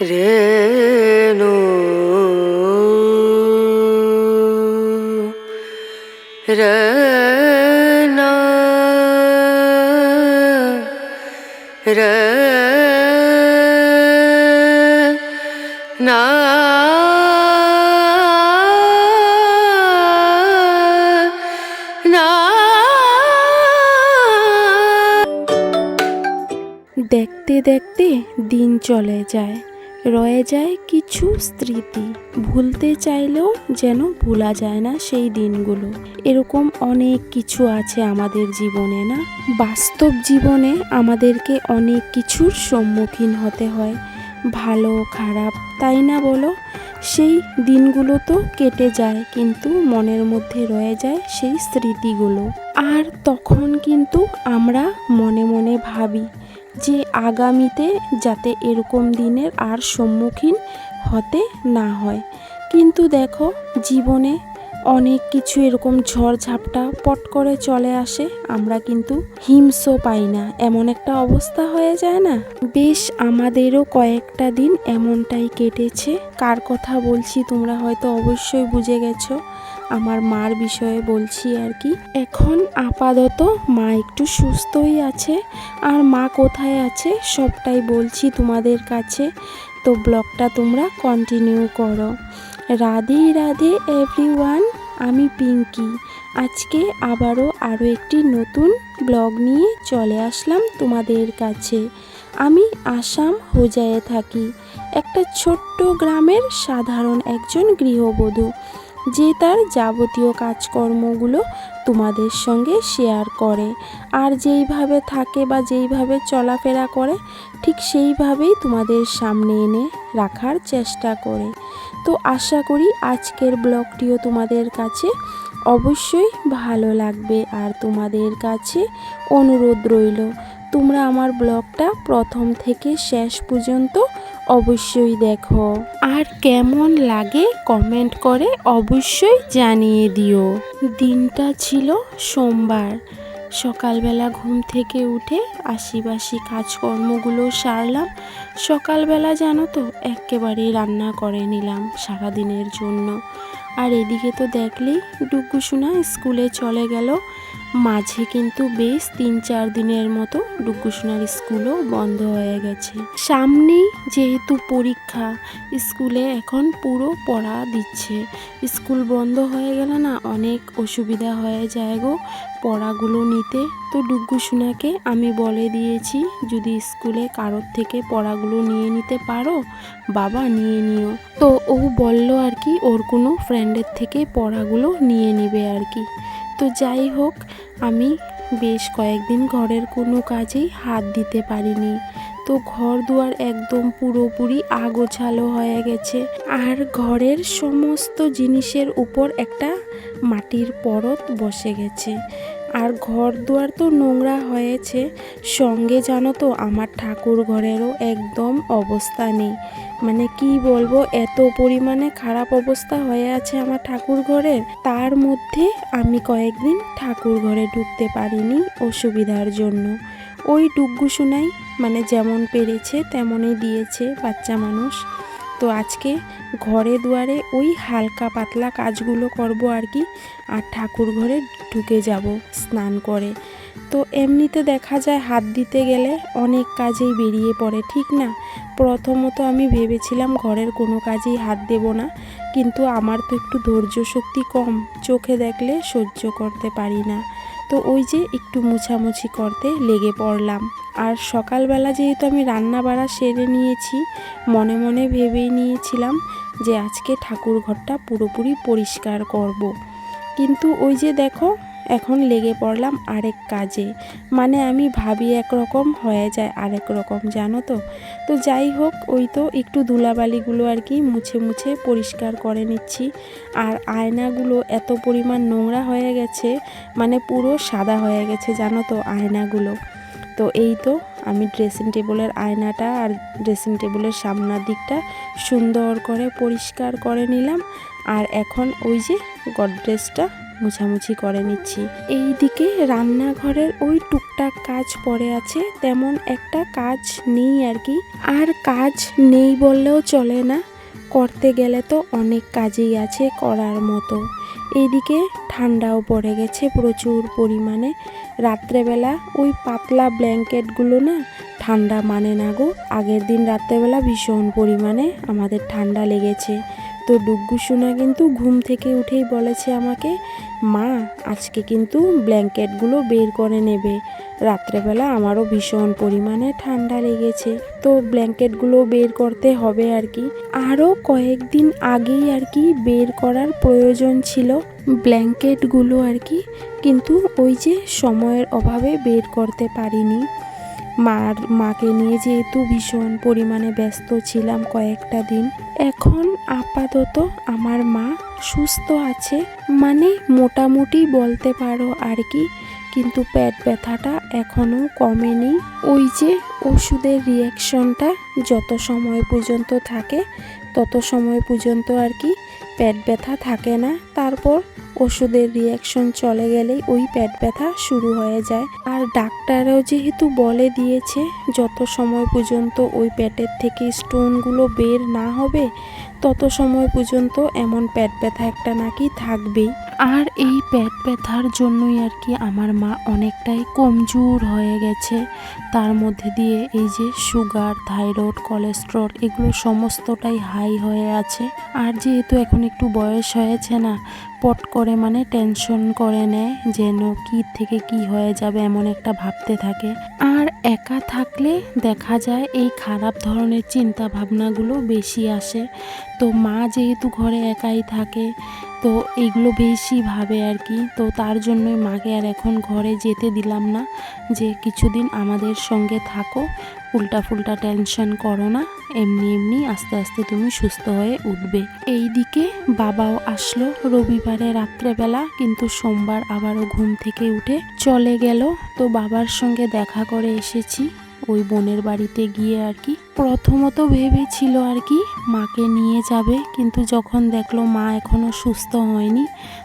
রেণু। রনা না দেখতে দেখতে দিন চলে যায়। রয়ে যায় কিছু স্মৃতি। ভুলতে চাইলেও যেন ভোলা যায় না সেই দিনগুলো। এরকম অনেক কিছু আছে আমাদের জীবনে না? বাস্তব জীবনে আমাদেরকে অনেক কিছুর সম্মুখীন হতে হয়। ভালো, খারাপ, তাই না বলো? সেই দিনগুলো তো কেটে যায়, কিন্তু মনের মধ্যে রয়ে যায় সেই স্মৃতিগুলো। আর তখন কিন্তু আমরা মনে মনে ভাবি যে আগামীতে যাতে এরকম দিনের আর সম্মুখীন হতে না হয়। কিন্তু দেখো, জীবনে অনেক কিছু এরকম ঝড় ঝাপটা পট করে চলে আসে, আমরা কিন্তু হিমসও পাই না। এমন একটা অবস্থা হয়ে যায় না? বেশ, আমাদেরও কয়েকটা দিন এমনটাই কেটেছে। কার কথা বলছি তোমরা হয়তো অবশ্যই বুঝে গেছো। আমার মার বিষয়ে বলছি আর কি। এখন আপাতত মা একটু সুস্থই আছে, আর মা কোথায় আছে সবটাই বলছি তোমাদের কাছে। তো ব্লগটা তোমরা কন্টিনিউ করো। রাধে রাধে এভরিওয়ান আমি পিঙ্কি। আজকে আবারও আরও একটি নতুন ব্লগ নিয়ে চলে আসলাম তোমাদের কাছে। আমি আসাম হোজায়ে থাকি, একটা ছোট্ট গ্রামের সাধারণ একজন গৃহবধূ। যে তার যাবতীয় কাজকর্মগুলো তোমাদের সঙ্গে শেয়ার করে। আর যেইভাবে থাকে বা যেইভাবে চলাফেরা করে, ঠিক সেইভাবেই তোমাদের সামনে এনে রাখার চেষ্টা করে। তো আশা করি আজকের ব্লগটিও তোমাদের কাছে অবশ্যই ভালো লাগবে আর তোমাদের কাছে অনুরোধ রইল। তোমরা আমার ব্লগটা প্রথম থেকে শেষ পর্যন্ত অবশ্যই দেখো। আর কেমন লাগে কমেন্ট করে অবশ্যই জানিয়ে দিও। দিনটা ছিল সোমবার। সকালবেলা ঘুম থেকে উঠে আশিবাসি কাজকর্মগুলো সারলাম। সকালবেলা জানো তো, একেবারেই রান্না করে নিলাম সারাদিনের জন্য। আর এদিকে তো দেখলেই ডুগ্গুসোনা স্কুলে চলে গেল। মাঝে কিন্তু বেশ তিন চার দিনের মতো ডুগ্গুসোনার স্কুলও বন্ধ হয়ে গেছে। সামনেই যেহেতু পরীক্ষা, স্কুলে এখন পুরো পড়া দিচ্ছে। স্কুল বন্ধ হয়ে গেলে না অনেক অসুবিধা হয়ে যায় গো। পড়াগুলো নিতে তো ডুগ্গুসোনাকে আমি বলে দিয়েছি, যদি স্কুলে কারোর থেকে পড়াগুলো নিয়ে নিতে পারো, বাবা নিয়ে নিও। তো ও বলল আর কি, ওর কোনো ফ্রেন্ডের থেকে পড়াগুলো নিয়ে নিবে আর কি। তো যাই হোক, আমি বেশ কয়েকদিন ঘরের কোনো কাজেই হাত দিতে পারিনি। তো ঘর দুয়ার একদম পুরোপুরি আগোছালো হয়ে গেছে। আর ঘরের সমস্ত জিনিসের উপর একটা মাটির পরত বসে গেছে। আর ঘর দুয়ার তো নোংরা হয়েছে। সঙ্গে জানো তো, আমার ঠাকুর ঘরেরও একদম অবস্থা নেই। মানে কি বলব, এত পরিমাণে খারাপ অবস্থা হয়ে আছে আমার ঠাকুর ঘরের। তার মধ্যে আমি কয়েকদিন ঠাকুর ঘরে ঢুকতে পারিনি অসুবিধার জন্য। ওই ডুগ্গু শোনাই মানে যেমন পেরেছে তেমনই দিয়েছে বাচ্চা মানুষ। তো আজকে ঘরে দুয়ারে ওই হালকা পাতলা কাজগুলো করব আর কি। আর ঠাকুর ঘরে ঢুকে যাব স্নান করে। তো এমনিতে দেখা যায় হাত দিতে গেলে অনেক কাজেই বেরিয়ে পড়ে, ঠিক না? প্রথমত আমি ভেবেছিলাম ঘরের কোনো কাজেই হাত দেব না, কিন্তু আমার তো একটু ধৈর্য শক্তি কম, চোখে দেখলে সহ্য করতে পারি না। তো ওই যে একটু মুছামুছি করতে লেগে পড়লাম আর সকালবেলা যেহেতু আমি রান্না বাড়া সেরে নিয়েছি, মনে মনে ভেবেই নিয়েছিলাম যে আজকে ঠাকুর ঘরটা পুরোপুরি পরিষ্কার করব। কিন্তু ওই যে দেখো এখন লেগে পড়লাম আরেক কাজে। মানে আমি ভাবি একরকম হয়ে যায় আরেক রকম, জানো তো? তো যাই হোক, ওই তো একটু ধুলাবালিগুলো আর কি মুছে মুছে পরিষ্কার করে নিচ্ছি। আর আয়নাগুলো এত পরিমাণ নোংরা হয়ে গেছে মানে পুরো সাদা হয়ে গেছে, জানো তো আয়নাগুলো। তো এই তো আমি ড্রেসিং টেবিলের আয়নাটা আর ড্রেসিং টেবিলের সামনের দিকটা সুন্দর করে পরিষ্কার করে নিলাম। আর এখন ওই যে গডরেজটা মুছামুছি করে নিচ্ছি। এইদিকে রান্নাঘরের ওই টুকটাক কাজ পড়ে আছে, তেমন একটা কাজ নেই আর কি। আর কাজ নেই বললেও চলে না, করতে গেলে তো অনেক কাজই আছে করার মতো। এইদিকে ঠান্ডাও পড়ে গেছে প্রচুর পরিমাণে। রাত্রেবেলা ওই পাতলা ব্ল্যাঙ্কেটগুলো না, ঠান্ডা মানে না গো, আগের দিন রাত্রেবেলা ভীষণ পরিমাণে আমাদের ঠান্ডা লেগেছে। তো ডুগ্গু সোনা কিন্তু ঘুম থেকে উঠেই বলেছে আমাকে, মা, আজকে কিন্তু ব্ল্যাঙ্কেটগুলো বের করে নেবে। রাত্রেবেলা আমারও ভীষণ পরিমাণে ঠান্ডা লেগেছে। তো ব্ল্যাঙ্কেটগুলো বের করতে হবে আর কি। আরও কয়েকদিন আগেই আর কি বের করার প্রয়োজন ছিল ব্ল্যাঙ্কেটগুলো আর কি, কিন্তু ওই যে সময়ের অভাবে বের করতে পারিনি। মার, মাকে নিয়ে যেহেতু ভীষণ পরিমাণে ব্যস্ত ছিলাম কয়েকটা দিন, এখন আপাতত আমার মা সুস্থ আছে। মানে মোটামুটি বলতে পারো আর কি, কিন্তু পেট ব্যথাটা এখনও কমেনি। ওই যে ওষুধের রিয়াকশনটা যত সময় পর্যন্ত থাকে, তত সময় পর্যন্ত আর কি পেট ব্যথা থাকে না। তারপর ওষুধের রিয়াকশন চলে গেলেই ওই পেট ব্যথা শুরু হয়ে যায়। আর ডাক্তারও যেহেতু বলে দিয়েছে, যত সময় পর্যন্ত ওই পেটের থেকে স্টোনগুলো বের না হবে, তত সময় পর্যন্ত এমন পেট ব্যথা একটা নাকি থাকবেই। আর এই পেট ব্যথার জন্যই আর কি আমার মা অনেকটাই কমজোর হয়ে গেছে। তার মধ্যে দিয়ে এই যে সুগার, থাইরয়েড, কোলেস্ট্রল এগুলো সমস্তটাই হাই হয়ে আছে। আর যেহেতু এখন একটু বয়স হয়েছে না, পট করে মানে টেনশন করে নেয় যেন কি থেকে কি হয়ে যাবে এমন একটা ভাবতে থাকে। আর একা থাকলে দেখা যায় এই খারাপ ধরনের চিন্তা ভাবনাগুলো বেশি আসে। তো মা যেহেতু ঘরে একাই থাকে তো এগুলো বেশি ভাবে আর কি। তো তার জন্যই মাকে আর এখন ঘরে যেতে দিলাম না যে কিছুদিন আমাদের সঙ্গে থাকো উল্টা ফুলটা টেনশন করো না, এমনি এমনি আস্তে আস্তে তুমি সুস্থ হয়ে উঠবে। এই দিকে বাবাও আসলো রবিবারে রাত্রেবেলা, কিন্তু সোমবার আবারও ঘুম থেকে উঠে চলে গেল। তো বাবার সঙ্গে দেখা করে এসেছি। ওই বোনের বাড়িতে গিয়ে আর কি প্রথমত ভেবেছিল আর কি মাকে নিয়ে যাবে। কিন্তু যখন দেখল মা এখনও সুস্থ হয়নি,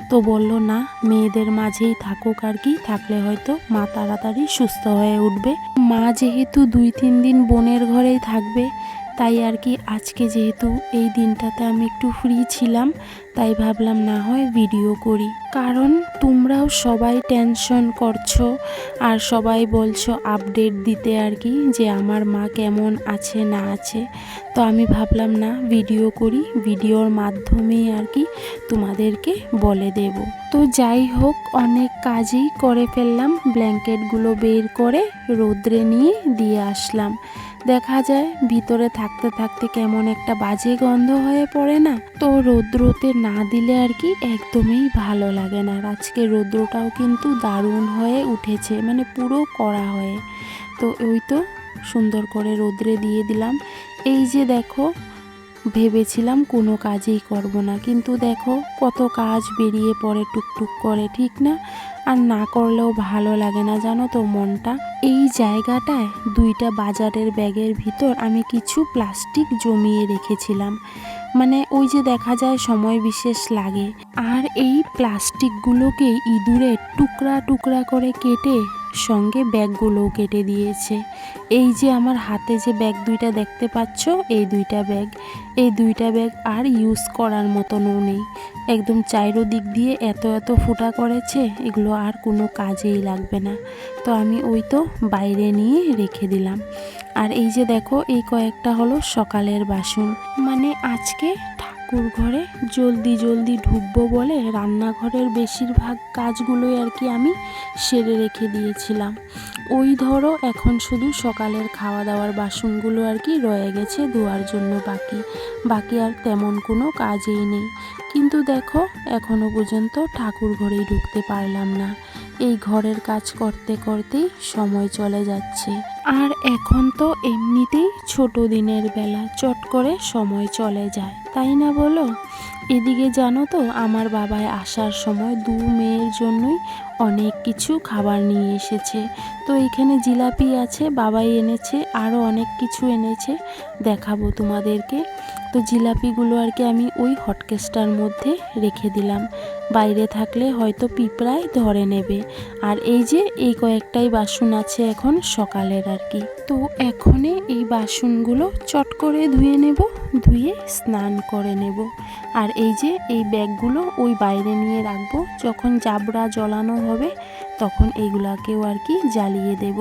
তো বলল, না, মেয়েদের মাঝেই থাকুক আর কি, থাকলে হয়তো মা তাড়াতাড়ি সুস্থ হয়ে উঠবে। মা যেহেতু দুই তিন দিন বোনের ঘরেই থাকবে তাই আর কি আজকে যেহেতু এই দিনটাতে আমি একটু ফ্রি ছিলাম, তাই ভাবলাম না হয় ভিডিও করি। কারণ তোমরাও সবাই টেনশন করছ আর সবাই বলছো আপডেট দিতে আর কি যে আমার মা কেমন আছে, না আছে। তো আমি ভাবলাম না ভিডিও করি। ভিডিওর মাধ্যমেই আর কি তোমাদেরকে বলে দেব। তো যাই হোক, অনেক কাজই করে ফেললাম। ব্ল্যাঙ্কেটগুলো বের করে রোদ্রে নিয়ে দিয়ে আসলাম। দেখা যায়, ভিতরে থাকতে থাকতে কেমন একটা বাজে গন্ধ হয়ে পড়ে না? তো রৌদ্রতে না দিলে আর কি একদমই ভালো লাগে না। আর আজকে রৌদ্রটাও কিন্তু দারুণ হয়ে উঠেছে মানে পুরো কড়া হয়ে। তো ওই তো সুন্দর করে রৌদ্রে দিয়ে দিলাম। এই যে দেখো ভেবেছিলাম কোনো কাজেই করব না, কিন্তু দেখো কত কাজ বেরিয়ে পড়ে টুকটুক করে, ঠিক না? আর না করলেও ভালো লাগে না, জানো তো মনটা? এই জায়গাটায় দুইটা বাজারের ব্যাগের ভিতর আমি কিছু প্লাস্টিক জমিয়ে রেখেছিলাম। মানে ওই যে দেখা যায় সময় বিশেষ লাগে। আর এই প্লাস্টিকগুলোকে ইঁদুরে টুকরা টুকরা করে কেটে সঙ্গে ব্যাগগুলোও কেটে দিয়েছে। এই যে আমার হাতে যে ব্যাগ দুইটা দেখতে পাচ্ছ, এই দুইটা ব্যাগ। এই দুইটা ব্যাগ আর ইউজ করার মতনও নেই। একদম চাইরো দিক দিয়ে এত এত ফুটা করেছে, এগুলো আর কোনো কাজেই লাগবে না। তো আমি ওই তো বাইরে নিয়ে রেখে দিলাম। আর এই যে দেখো, এই কয়েকটা হলো সকালের বাসন। মানে আজকে ঠাকুর ঘরে জলদি জলদি ঢুকবো বলে রান্নাঘরের বেশিরভাগ কাজগুলোই আর কি আমি সেরে রেখে দিয়েছিলাম। ওই ধরো এখন শুধু সকালের খাওয়া দাওয়ার বাসনগুলো আর কি রয়ে গেছে ধোয়ার জন্য বাকি। বাকি আর তেমন কোনো কাজেই নেই। কিন্তু দেখো এখনও পর্যন্ত ঠাকুর ঘরেই ঢুকতে পারলাম না। এই ঘরের কাজ করতে করতেই সময় চলে যাচ্ছে। আর এখন তো এমনিতেই ছোট দিনের বেলা চট করে সময় চলে যায়, তাই না বলো? এদিকে জানো তো, আমার বাবাই আসার সময় দু মেয়ের জন্যই অনেক কিছু খাবার নিয়ে এসেছে। তো এখানে জিলাপি আছে, বাবাই এনেছে, আরও অনেক কিছু এনেছে, দেখাবো তোমাদেরকে। তো জিলাপিগুলো আর কি আমি ওই হটকেসটার মধ্যে রেখে দিলাম। বাইরে থাকলে হয়তো পিঁপড়ায় ধরে নেবে। আর এই যে এই কয়েকটাই বাসন আছে এখন সকালের আর কি। তো এখনে এই বাসনগুলো চট করে ধুয়ে নেব, ধুয়ে স্নান করে নেব। আর এই যে এই ব্যাগগুলো ওই বাইরে নিয়ে রাখব, যখন জাবড়া জ্বলানো হবে তখন এইগুলাকেও আর কি জ্বালিয়ে দেব।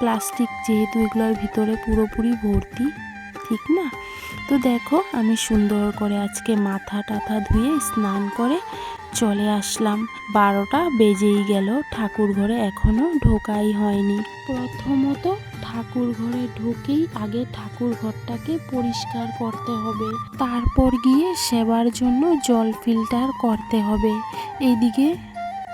প্লাস্টিক যেহেতু এগুলোর ভিতরে পুরোপুরি ভর্তি, ঠিক না? তো দেখো, আমি সুন্দর করে আজকে মাথা টাথা ধুয়ে স্নান করে চলে আসলাম। বারোটা বেজেই গেল, ঠাকুর ঘরে এখনও ঢোকাই হয়নি। প্রথমত ঠাকুর ঘরে ঢুকেই আগে ঠাকুর ঘরটাকে পরিষ্কার করতে হবে। তারপর গিয়ে সেবার জন্য জল ফিল্টার করতে হবে। এইদিকে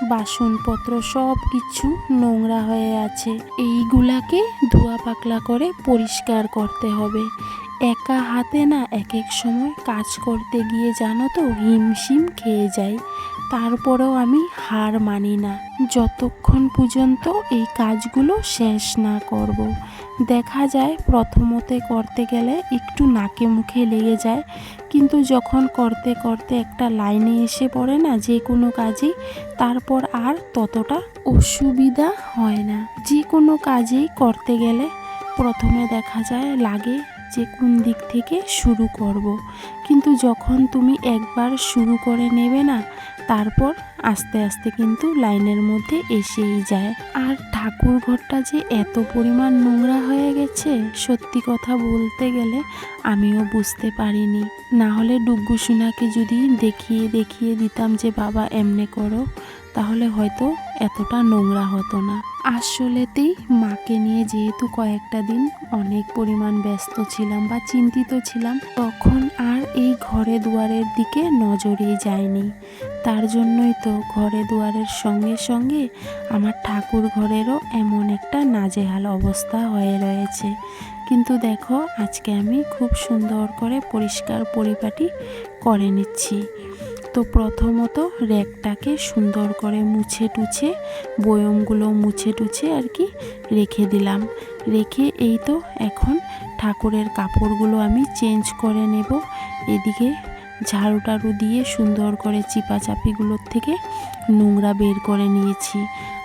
বাসনপত্র সব কিছু নোংরা হয়ে আছে। এইগুলাকে ধোয়া পাকলা করে পরিষ্কার করতে হবে। একা হাতে না এক এক সময় কাজ করতে গিয়ে জানো তো হিমশিম খেয়ে যাই। তারপরেও আমি হার মানি না। যতক্ষণ পর্যন্ত এই কাজগুলো শেষ না করব। দেখা যায় প্রথমতে করতে গেলে একটু নাকে মুখে লেগে যায়, কিন্তু যখন করতে করতে একটা লাইনে এসে পড়ে না যে কোনো কাজেই, তারপর আর ততটা অসুবিধা হয় না। যে কোনো কাজেই করতে গেলে প্রথমে দেখা যায় লাগে যে কোন দিক থেকে শুরু করব। কিন্তু যখন তুমি একবার শুরু করে নেবে না, তারপর আস্তে আস্তে কিন্তু লাইনের মধ্যে এসেই যায়। আর ঠাকুর ঘরটা যে এত পরিমাণ নোংরা হয়ে গেছে, সত্যি কথা বলতে গেলে আমিও বুঝতে পারিনি। না হলে ডুগ্গু সোনাকে যদি দেখিয়ে দেখিয়ে দিতাম যে, বাবা, এমনে করো। তাহলে হয়তো এতটা নোংরা হতো না। আসলেতেই মাকে নিয়ে যেহেতু কয়েকটা দিন অনেক পরিমাণ ব্যস্ত ছিলাম বা চিন্তিত ছিলাম, তখন আর এই ঘরে দুয়ারের দিকে নজরেই যায়নি। তার জন্যই তো ঘরে দুয়ারের সঙ্গে সঙ্গে আমার ঠাকুর ঘরেরও এমন একটা নাজেহাল অবস্থা হয়ে রয়েছে। কিন্তু দেখো, আজকে আমি খুব সুন্দর করে পরিষ্কার পরিপাটি করে নিচ্ছি। তো প্রথমত র্যাকটাকে সুন্দর করে মুছে টুছে, বয়মগুলো মুছে টুছে আর কি রেখে দিলাম। রেখে এই তো এখন ঠাকুরের কাপড়গুলো আমি চেঞ্জ করে নেব। এদিকে ঝাড়ু টাড়ু দিয়ে সুন্দর করে চিপাচাপিগুলোর থেকে নোংরা বের করে নিয়েছি।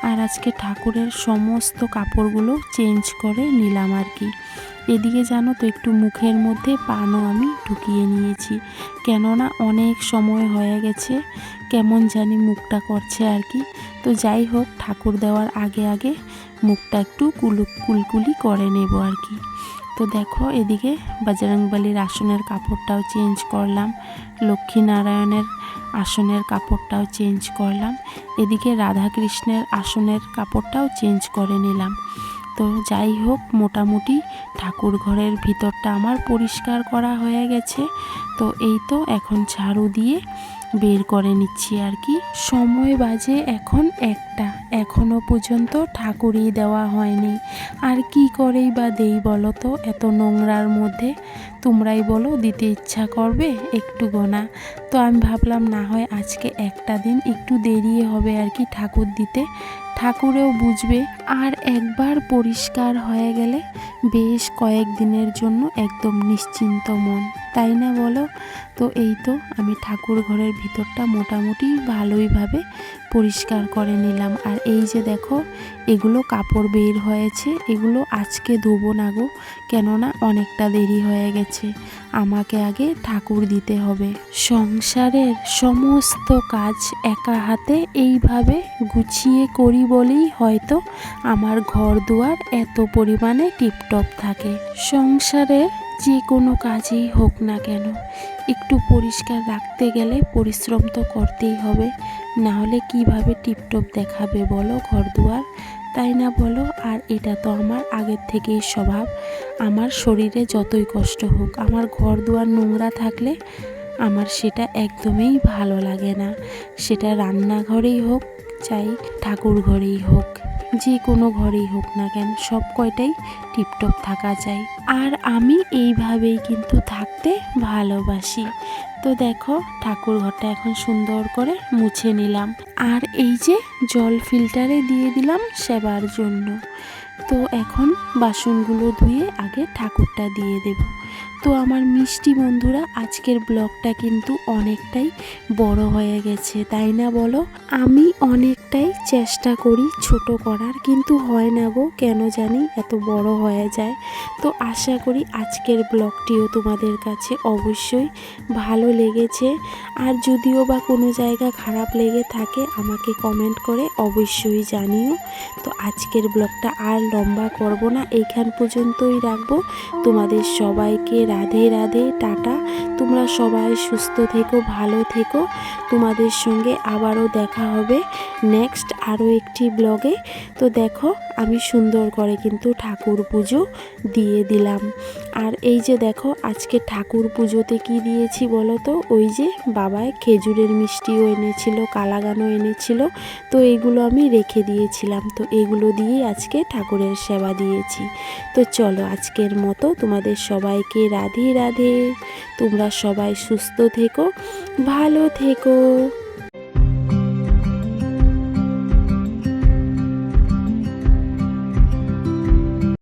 আর আজকে ঠাকুরের সমস্ত কাপড়গুলো চেঞ্জ করে নিলাম আর কি। এদিকে জানো তো, একটু মুখের মধ্যে পানও আমি ঢুকিয়ে নিয়েছি। কেননা অনেক সময় হয়ে গেছে, কেমন জানি মুখটা করছে আর কি। তো যাই হোক, ঠাকুর দেওয়ার আগে আগে মুখটা একটু কুলু কুলকুলি করে নেব আর কি। তো দেখো, এদিকে বাজরাংবালির আসনের কাপড়টাও চেঞ্জ করলাম। লক্ষ্মীনারায়ণের আসনের কাপড়টাও চেঞ্জ করলাম। এদিকে রাধাকৃষ্ণের আসনের কাপড়টাও চেঞ্জ করে নিলাম। তো যাই হোক, মোটামুটি ঠাকুর ঘরের ভিতরটা আমার পরিষ্কার করা হয়ে গেছে। তো এই তো এখন ঝাড়ু দিয়ে বের করে নিচ্ছি আর কি। সময় বাজে এখন একটা। এখনও পর্যন্ত ঠাকুরই দেওয়া হয়নি। আর কি করেই বা দেই বলো তো? এত নোংরার মধ্যে তোমরাই বলো, দিতে ইচ্ছা করবে একটু গোনা। তো আমি ভাবলাম না হয় আজকে একটা দিন একটু দেরি হবে আর কি ঠাকুর দিতে। ঠাকুরেও বুঝবে আর একবার পরিষ্কার হয়ে গেলে বেশ কয়েকদিনের জন্য একদম নিশ্চিন্ত মন। তাই না বলো? তো এই তো আমি ঠাকুর ঘরের ভিতরটা মোটামুটি ভালোইভাবে পরিষ্কার করে নিলাম। আর এই যে দেখো, এগুলো কাপড় বের হয়েছে। এগুলো আজকে ধোবো না গো, কেননা অনেকটা দেরি হয়ে গেছে। আমাকে আগে ঠাকুর দিতে হবে। সংসারের সমস্ত কাজ একা হাতে এইভাবে গুছিয়ে করি বলেই হয়তো আমার ঘর দুয়ার এত পরিমাণে টিপটপ থাকে। সংসারের যে কোনো কাজেই হোক না কেন, একটু পরিষ্কার রাখতে গেলে পরিশ্রম তো করতেই হবে। না হলে কীভাবে টিপটপ দেখাবে বলো ঘর দুয়ার তাই না বলো? আর এটা তো আমার আগের থেকেই স্বভাব। আমার শরীরে যতই কষ্ট হোক, আমার ঘর দুয়ার নোংরা থাকলে আমার সেটা একদমই ভালো লাগে না। সেটা রান্নাঘরেই হোক, চাই ঠাকুর ঘরেই হোক। যে কোনো ঘরেই হোক না কেন সব কয়টাই টিপটপ থাকা চাই আর আমি এইভাবেই কিন্তু থাকতে ভালোবাসি। তো দেখো, ঠাকুর ঘরটা এখন সুন্দর করে মুছে নিলাম। আর এই যে জল ফিল্টারে দিয়ে দিলাম সেবার জন্য। তো এখন বাসনগুলো ধুয়ে আগে ঠাকুরটা দিয়ে দেব। তো আমার মিষ্টি বন্ধুরা, আজকের ব্লগটা কিন্তু অনেকটাই বড় হয়ে গেছে, তাই না বলো? আমি অনেকটাই চেষ্টা করি ছোট করার, কিন্তু হয় না গো, কেন জানি এত বড় হয়ে যায়। তো আশা করি আজকের ব্লগটিও তোমাদের কাছে অবশ্যই ভালো লেগেছে। আর যদিও বা কোনো জায়গা খারাপ লেগে থাকে, আমাকে কমেন্ট করে অবশ্যই জানিও। তো আজকের ব্লগটা আর লম্বা করব না, এইখান পর্যন্তই রাখব। তোমাদের সবাইকে রাধে রাধে, টাটা। তোমরা সবাই সুস্থ থেকো, ভালো থেকো। তোমাদের সঙ্গে আবারও দেখা হবে নেক্সট আরও একটি ব্লগে তো দেখো, আমি সুন্দর করে কিন্তু ঠাকুর পুজো দিয়ে দিলাম। আর এই যে দেখো, আজকে ঠাকুর পুজোতে কি দিয়েছি বলো তো? ওই যে বাবায় খেজুরের মিষ্টিও এনেছিল, কালাগানও এনেছিল। তো এইগুলো আমি রেখে দিয়েছিলাম। তো এগুলো দিয়েই আজকে ঠাকুরের সেবা দিয়েছি। তো চলো, আজকের মতো তোমাদের সবাইকে রাধে রাধে। তোমরা সবাই সুস্থ থেকো ভালো থেকো।